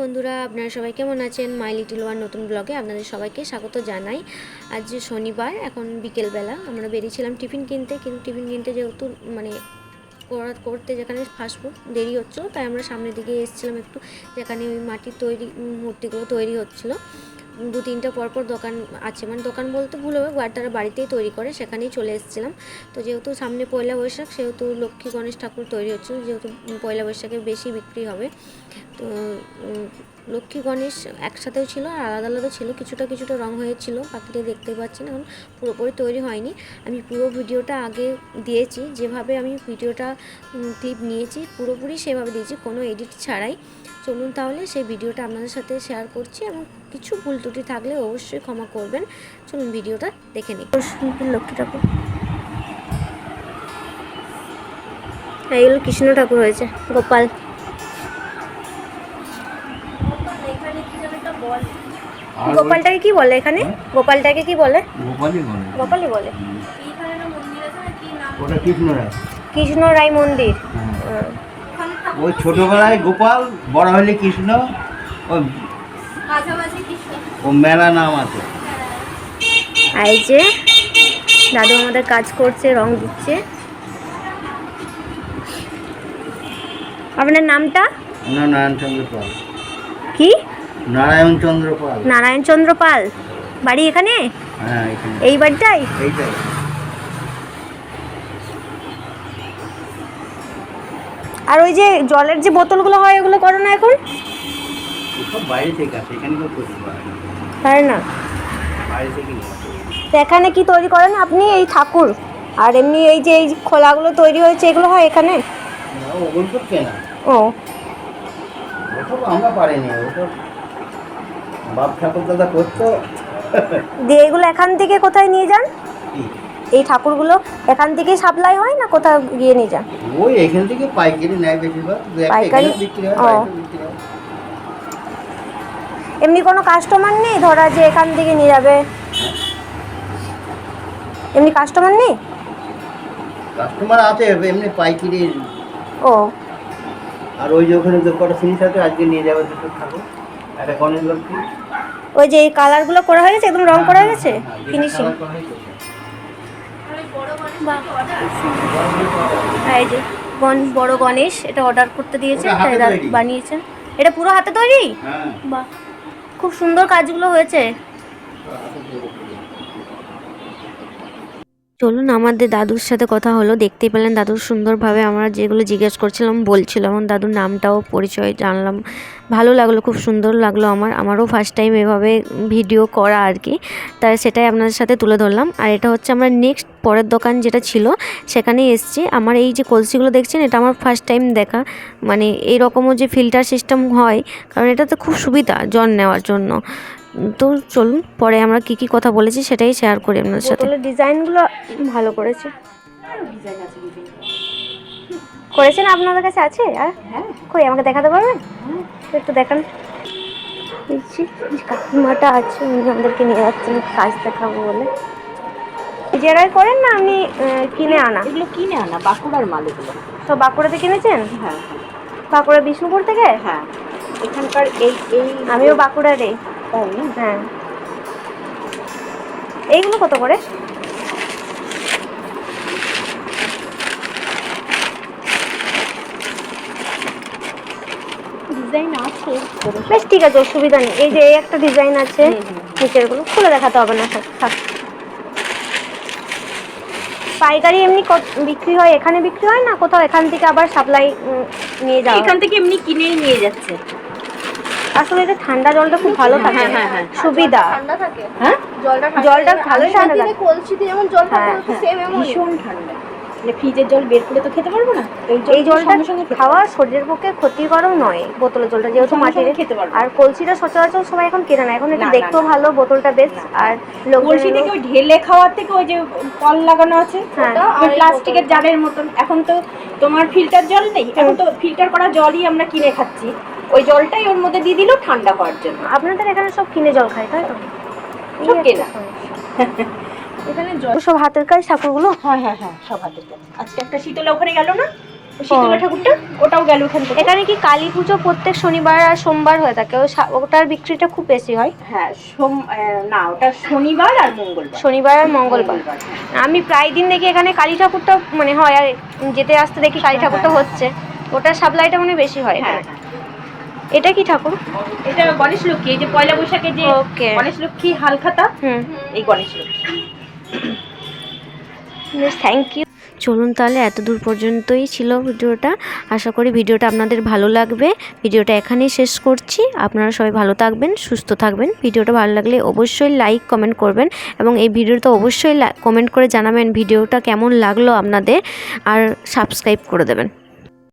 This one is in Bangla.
বন্ধুরা, আপনারা সবাই কেমন আছেন? মাই লিটিল ওয়ান নতুন ব্লগে আপনাদের সবাইকে স্বাগত জানাই। আজ যে শনিবার, এখন বিকেলবেলা। আমরা বেরিয়েছিলাম টিফিন কিনতে, কিন্তু টিফিন কিনতে যেহেতু মানে করতে যেখানে ফাস্টফুড দেরি হচ্ছিল, তাই আমরা সামনের দিকে এসেছিলাম একটু, যেখানে ওই মাটির তৈরি, মূর্তিগুলো তৈরি হচ্ছিল। দু তিনটা পরপর দোকান আছে। মানে দোকান বলতে ভুল হবে তারা বাড়িতেই তৈরি করে, সেখানেই চলে এসেছিলাম। তো যেহেতু সামনে পয়লা বৈশাখ, সেহেতু লক্ষ্মী গণেশ ঠাকুর তৈরি হচ্ছে। যেহেতু পয়লা বৈশাখে বেশি বিক্রি হবে, তো লক্ষ্মী গণেশ একসাথেও ছিল আর আলাদা আলাদা ছিল, কিছুটা কিছুটা রং হয়েছিল, বাকিটা দেখতে পাচ্ছেন, এখন পুরোপুরি তৈরি হয়নি। আমি পুরো ভিডিওটা আগে দিয়েছি, যেভাবে আমি ভিডিওটা ক্লিপ নিয়েছি, পুরোপুরি সেভাবে দিয়েছি, কোনো এডিট ছাড়াই। চলুন তাহলে সেই ভিডিওটা আপনাদের সাথে শেয়ার করছি এবং কিছু ভুল ত্রুটি থাকলে অবশ্যই ক্ষমা করবেন। চলুন ভিডিওটা দেখে নিই। লক্ষ্মী ঠাকুর। এগুলো কৃষ্ণ ঠাকুর হয়েছে, গোপাল। গোপালটাকে কি বলে এখানে? গোপালটাকে কি বলে? গোপালই বলে। গোপালই বলে। ওটা কৃষ্ণ রায়। কৃষ্ণ রায় মন্দির। হ্যাঁ। ওই ছোটবেলায় গোপাল বড় হলে কৃষ্ণ ও ও মেলা নাম আছে। এই যে দাদু আমাদের কাজ করছে রং দিচ্ছে। আপনার নামটা? ওনার নারায়ণচন্দ্র পাল। কি? নারায়ণচন্দ্র পাল। নারায়ণ চন্দ্র পাল। বাড়ি এখানে? হ্যাঁ এখানে। এই বাড়িটাই এইটাই। আর ওই যে জলের যে বোতলগুলো হয় ওগুলো করো না এখন? সব বাইরে থেকে আসে এখানে কেউ করতে পারে না। পারে না? বাইরে থেকে তো এখানে কি তৈরি করেন আপনি? এই ঠাকুর। আর এমনি এই যে এই খোলাগুলো তৈরি হয়েছে এগুলো হয় এখানে? ওগুলো তো কেনা। ও। আমরা পারিনি ওসব বাপ ঠাকুর দাদা করতো। দিয়ে এগুলো এখান থেকে কোথায় নিয়ে যান? এই ঠাকুরগুলো এখান থেকেই সাপ্লাই হয় না কোথাও গিয়ে নিয়ে যান? ওই এখান থেকে পাইকারি নেয় বেশিরভাগ। পাইকারি? ও। এমনি কোনো কাস্টমার নেই? ধরা যে এখান থেকে নিয়ে যাবে। এমনি কাস্টমার নেই? কাস্টমার আছে এমনি পাইকারি। ও। আর ওই যে ওখানে কটা জিনিস আছে আজকে নিয়ে যাবে দুটো ঠাকুর। ওই যে এই কালারগুলো করা হয়ে গেছে একদম রং করা হয়ে গেছে? ফিনিশিং এই যে গণ- বড় গণেশ এটা অর্ডার করতে দিয়েছে দাদা বানিয়েছেন এটা পুরো হাতে তৈরি? হ্যাঁ। বাহ খুব সুন্দর কাজগুলো হয়েছে। চলুন, আমাদের দাদুর সাথে কথা হলো। দেখতেই পেলেন দাদুর সুন্দরভাবে আমরা যেগুলো জিজ্ঞেস করছিলাম বলছিল এবং দাদুর নামটাও পরিচয় জানলাম। ভালো লাগল, খুব সুন্দর লাগল আমার। আমারও ফার্স্ট টাইম এভাবে ভিডিও করা আর কি। তাই সেটাই আপনাদের সাথে তুলে ধরলাম। আর এটা হচ্ছে আমরা নেক্সট পরের দোকান যেটা ছিল, সেখানেই এসছি। আমার এই যে কলসিগুলো দেখছেন, এটা আমার ফার্স্ট টাইম দেখা। মানে এইরকমও যে ফিল্টার সিস্টেম হয়, কারণ এটাতে খুব সুবিধা জল নেওয়ার জন্য। তো চলুন পরে আমরা কি কি কথা বলেছি সেটাই শেয়ার করি আপনাদের সাথে। ডিজাইনগুলো ভালো করেছে। করেছেন আপনাদের কাছে আছে? আর? হ্যাঁ কই আমাকে দেখাতে পারবেন? একটু দেখান। দেখছি কাকিমাটা আছে উনি আমাদেরকে নিয়ে যাচ্ছেন কাজ দেখাবো বলে। নিজেরাই করেন না আপনি কিনে আনা? এগুলো কিনে আনা বাঁকুড়ার মাল এগুলো। তো বাঁকুড়াতে কিনেছেন? হ্যাঁ। বাঁকুড়া বিষ্ণুপুর থেকে? হ্যাঁ। এখানকার এই এই আমিও বাঁকুড়ারে তাই না? হ্যাঁ। এইগুলো কত করে? বেশ ঠিক আছে অসুবিধা নেই। এই যে এই একটা ডিজাইন আছে। নিচেরগুলো খুলে দেখাতে হবে না থাক, পাইকারি এমনি বিক্রি হয়? এখানে বিক্রি হয় না? কোথাও এখান থেকে আবার সাপ্লাই নিয়ে যাওয়া এখান থেকে এমনি কিনেই নিয়ে যাচ্ছে। আসলে এটা ঠান্ডা জলটা খুব ভালো থাকে। হ্যাঁ, হ্যাঁ, হ্যাঁ। সুবিধা। হ্যাঁ? জলটা জলটা ভালোই ঠান্ডা থাকে। কলসিতে যেমন জল থাকে সেম এমন ভীষণ ঠান্ডা। মানে ফ্রিজের জল বের করে তো খেতে পারব না? এই জলটা খাওয়া শরীরের পক্ষে ক্ষতিকরও নয় বোতলের জলটা যেহেতু মাটির। খেতে পারব। আর কলসিটা সচরাচর সবাই এখন কেনে না। এখন না, দেখতেও ভালো বোতলটা বেশ। আর কলসি থেকে ওই ঢেলে খাওয়ার থেকে ওই যে কল লাগানো আছে হ্যাঁ। ওটা প্লাস্টিকের জারের মতন। এখন তো তোমার ফিল্টার জল নেই। এখন তো ফিল্টার করা জলই আমরা কিনে খাচ্ছি। ওই জলটাই ওর মধ্যে দিয়ে দিল ঠান্ডা হওয়ার জন্য। আপনাদের এখানে সব কিনে জল খায় তাই তো? সব কেনা। এখানে জল সব হাতের কাজ ঠাকুরগুলো? হ্যাঁ হ্যাঁ হ্যাঁ সব হাতের কাজ। আজকে একটা শীতলা ওখানে গেল না? শীতলা ঠাকুরটা ওটাও গেল ওখান এখানে কি কালী পুজো প্রত্যেক শনিবার আর সোমবার হয়ে থাকে? ওটার বিক্রিটা খুব বেশি হয়। হ্যাঁ সোম না ওটা শনিবার আর মঙ্গলবার। শনিবার আর মঙ্গলবার। আমি প্রায় দিন দেখি এখানে কালী ঠাকুরটা মানে হয় আর যেতে আসতে দেখি কালী ঠাকুরটা হচ্ছে। ওটার সাপ্লাইটা মানে বেশি হয়। হ্যাঁ এখানে। এটা কি ঠাকুর? এটা গণেশ লক্ষ্মী এই যে পয়লা বৈশাখে যে গণেশ লক্ষ্মী হালখাতা এই গণেশ লক্ষ্মী। থ্যাংক ইউ চলুন তাহলে এত দূর পর্যন্তই ছিল ভিডিওটা। আশা করি ভিডিওটা আপনাদের ভালো লাগবে। ভিডিওটা এখানেই শেষ করছি। আপনারা সবাই ভালো থাকবেন সুস্থ থাকবেন। ভিডিওটা ভালো লাগলে অবশ্যই লাইক কমেন্ট করবেন এবং এই ভিডিওটা অবশ্যই কমেন্ট করে জানাবেন ভিডিওটা কেমন লাগল আপনাদের। আর সাবস্ক্রাইব করে দেবেন।